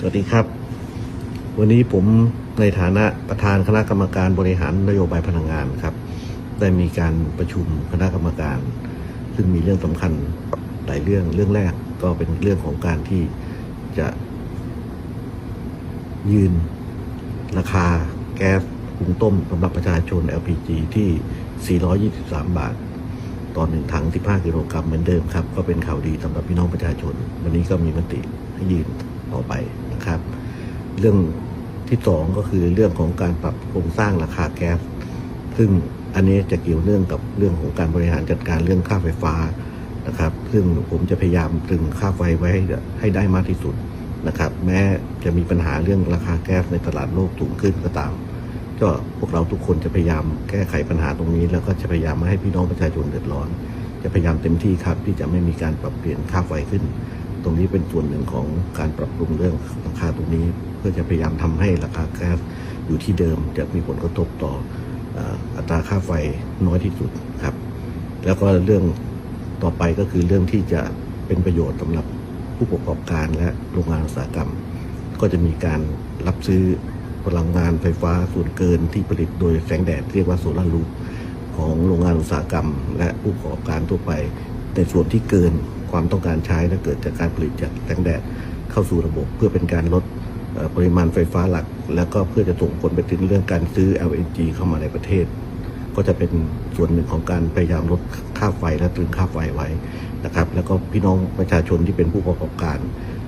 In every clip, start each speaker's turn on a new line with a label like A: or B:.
A: สวัสดีครับ วันนี้ผมในฐานะประธานคณะกรรมการบริหารนโยบายพลังงานครับ ได้มีการประชุมคณะกรรมการ ซึ่งมีเรื่องสำคัญหลายเรื่องเรื่องแรกก็เป็นเรื่องของการที่จะยืนราคาแก๊สหุงต้มสำหรับประชาชน LPG ที่ 423 บาท ต่อหนึ่งถัง 15 กิโลกรัมเหมือนเดิมครับ ก็เป็นข่าวดีสำหรับพี่น้องประชาชน วันนี้ก็มีมติให้ยืน ต่อไปนะครับ เรื่องที่สองก็คือเรื่องของการปรับโครงสร้างราคาแก๊สซึ่งอันนี้จะเกี่ยวเนื่องกับเรื่องของการบริหารจัดการเรื่องค่าไฟฟ้านะครับ ซึ่งผมจะพยายามตรึงค่าไฟไว้ให้ให้ได้มากที่สุดนะครับ แม้จะมีปัญหาเรื่องราคาแก๊สในตลาดโลกสูงขึ้นก็ตาม ก็พวกเราทุกคนจะพยายามแก้ไขปัญหาตรงนี้ แล้วก็จะพยายามไม่ให้พี่น้องประชาชนเดือดร้อน จะพยายามเต็มที่ครับที่จะไม่มีการปรับเปลี่ยนค่าไฟขึ้น ตรงนี้เป็นส่วนหนึ่งของการปรับปรุงเรื่องราคาตรงนี้ เพื่อจะพยายามทำให้ราคาแก๊สอยู่ที่เดิม จะมีผลกระทบต่ออัตราค่าไฟน้อยที่สุดครับ แล้วก็เรื่องต่อไปก็คือเรื่องที่จะเป็นประโยชน์สำหรับผู้ประกอบการและโรงงานอุตสาหกรรม ก็จะมีการรับซื้อพลังงานไฟฟ้าส่วนเกินที่ผลิตโดยแสงแดดเรียกว่าโซลารูปของโรงงานอุตสาหกรรม และผู้ประกอบการทั่วไปในส่วนที่เกิน ความต้องการใช้และเกิดจากการผลิตจากแสงแดดเข้าสู่ระบบ เพื่อเป็นการลดปริมาณไฟฟ้าหลัก แล้วก็เพื่อจะส่งผลไปถึงเรื่องการซื้อ LNG เข้ามาในประเทศ ก็จะเป็นส่วนหนึ่งของการพยายามลดค่าไฟและตรึงค่าไฟไว้นะครับ แล้วก็พี่น้องประชาชนที่เป็นผู้ประกอบการ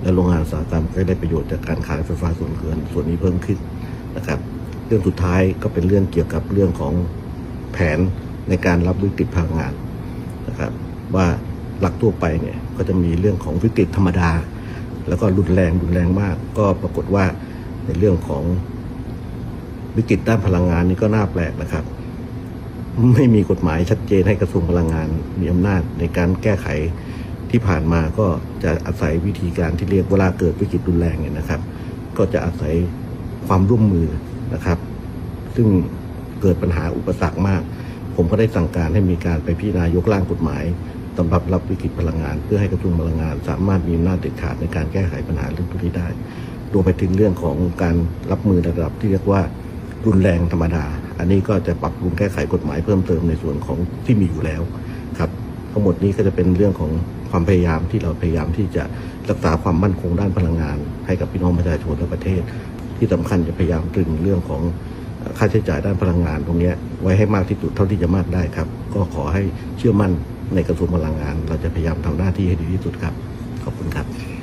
A: และโรงงานอุตสาหกรรมก็ได้ประโยชน์จากการขายไฟฟ้าส่วนเกินส่วนนี้เพิ่มขึ้นนะครับ เรื่องสุดท้ายก็เป็นเรื่องเกี่ยวกับเรื่องของแผนในการรับวิกฤตพลังงานนะครับว่า หลักทั่วไปเนี่ยก็จะมีเรื่องของวิกฤตธรรมดา แล้วก็รุนแรงรุนแรงมาก ก็ปรากฏว่าในเรื่องของวิกฤตด้านพลังงานนี่ก็น่าแปลกนะครับ ไม่มีกฎหมายชัดเจนให้กระทรวงพลังงานมีอำนาจในการแก้ไขที่ผ่านมาก็จะอาศัยวิธีการที่เรียกเวลาเกิดวิกฤตรุนแรงเนี่ยนะครับ ก็จะอาศัยความร่วมมือนะครับ ซึ่งเกิดปัญหาอุปสรรคมาก ผมก็ได้สั่งการให้มีการไปพิจารณายกร่างกฎหมาย สำหรับรับวิกฤตพลังงาน เพื่อให้กระทรวงพลังงาน สามารถมีอำนาจเด็ดขาดในการแก้ไขปัญหาเรื่องพวกนี้ได้รวมไปถึงเรื่องของการรับมือระดับที่เรียกว่ารุนแรงธรรมดา อันนี้ก็จะปรับปรุงแก้ไขกฎหมายเพิ่มเติมในส่วนของที่มีอยู่แล้วครับทั้งหมดนี้ก็จะเป็นเรื่องของความพยายามที่เราพยายามที่จะรักษาความมั่นคงด้านพลังงาน ให้กับพี่น้องประชาชนและประเทศ ที่สำคัญจะพยายามตรึงเรื่องของค่าใช้จ่ายด้านพลังงานตรงนี้ไว้ให้มากที่สุดเท่าที่จะมากได้ครับ ก็ขอให้เชื่อมั่น ในกระทรวงพลังงาน เราจะพยายามทำหน้าที่ให้ดีที่สุดครับ ขอบคุณครับ